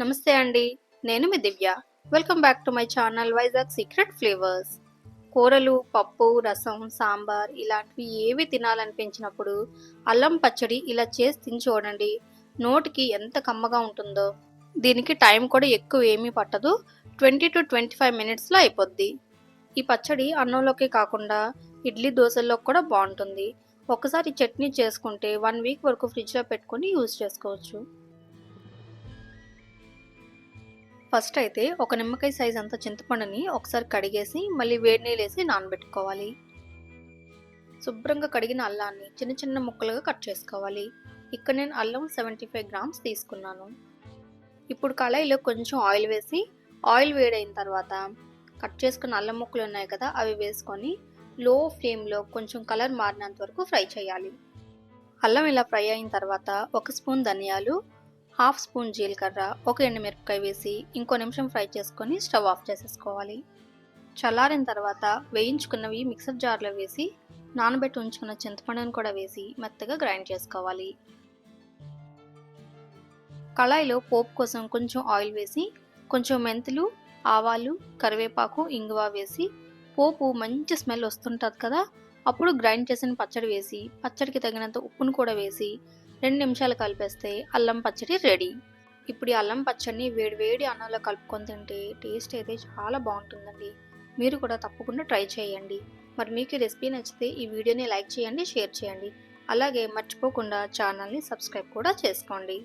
నమస్తే అండి నేను మీ Divya. Welcome back to my channel Vizag secret flavours కూరలు పప్పు రసం సాంబార్ ఇలాంటివి ఏవి తినాలనిపించినప్పుడు అల్లం పచ్చడి ఇలా చేసి తిని చూడండి. నోటికి ఎంత కమ్మగా ఉంటుందో. దీనికి టైం కూడా ఎక్కువ ఏమీ పట్టదు. ట్వంటీ టు ట్వంటీ ఫైవ్ మినిట్స్లో అయిపోద్ది. ఈ పచ్చడి అన్నంలోకి కాకుండా ఇడ్లీ దోశల్లో కూడా బాగుంటుంది. ఒకసారి చట్నీ చేసుకుంటే వన్ వీక్ వరకు ఫ్రిడ్జ్లో పెట్టుకుని యూజ్ చేసుకోవచ్చు. ఫస్ట్ అయితే ఒక నిమ్మకాయ సైజ్ అంత చింతపండుని ఒకసారి కడిగేసి మళ్ళీ వేడి నీళ్ళు వేసి నానబెట్టుకోవాలి. శుభ్రంగా కడిగిన అల్లాన్ని చిన్న చిన్న ముక్కలుగా కట్ చేసుకోవాలి. ఇక్కడ నేను అల్లం సెవెంటీ ఫైవ్ గ్రామ్స్ తీసుకున్నాను. ఇప్పుడు కళాయిలో కొంచెం ఆయిల్ వేసి ఆయిల్ వేడైన తర్వాత కట్ చేసుకున్న అల్లం ముక్కలు ఉన్నాయి కదా అవి వేసుకొని లో ఫ్లేమ్లో కొంచెం కలర్ మారినంత వరకు ఫ్రై చేయాలి. అల్లం ఇలా ఫ్రై అయిన తర్వాత ఒక స్పూన్ ధనియాలు హాఫ్ స్పూన్ జీలకర్ర ఒక ఎండుమిరపకాయ వేసి ఇంకో నిమిషం ఫ్రై చేసుకొని స్టవ్ ఆఫ్ చేసేసుకోవాలి. చల్లారిన తర్వాత వేయించుకున్నవి మిక్సర్ జార్లో వేసి నానబెట్టి ఉంచుకున్న చింతపండును కూడా వేసి మెత్తగా గ్రైండ్ చేసుకోవాలి. కళాయిలో పోపు కోసం కొంచెం ఆయిల్ వేసి కొంచెం మెంతులు ఆవాలు కరివేపాకు ఇంగువ వేసి పోపు మంచి స్మెల్ వస్తుంటుంది కదా అప్పుడు గ్రైండ్ చేసిన పచ్చడి వేసి పచ్చడికి తగినంత ఉప్పును కూడా వేసి రెండు నిమిషాలు కలిపేస్తే అల్లం పచ్చడి రెడీ. ఇప్పుడు ఈ అల్లం పచ్చడిని వేడి వేడి అన్నంలో కలుపుకొని తింటే టేస్ట్ అయితే చాలా బాగుంటుందండి. మీరు కూడా తప్పకుండా ట్రై చేయండి. మరి మీకు ఈ రెసిపీ నచ్చితే ఈ వీడియోని లైక్ చేయండి షేర్ చేయండి. అలాగే మర్చిపోకుండా ఛానల్ని సబ్స్క్రైబ్ కూడా చేసుకోండి.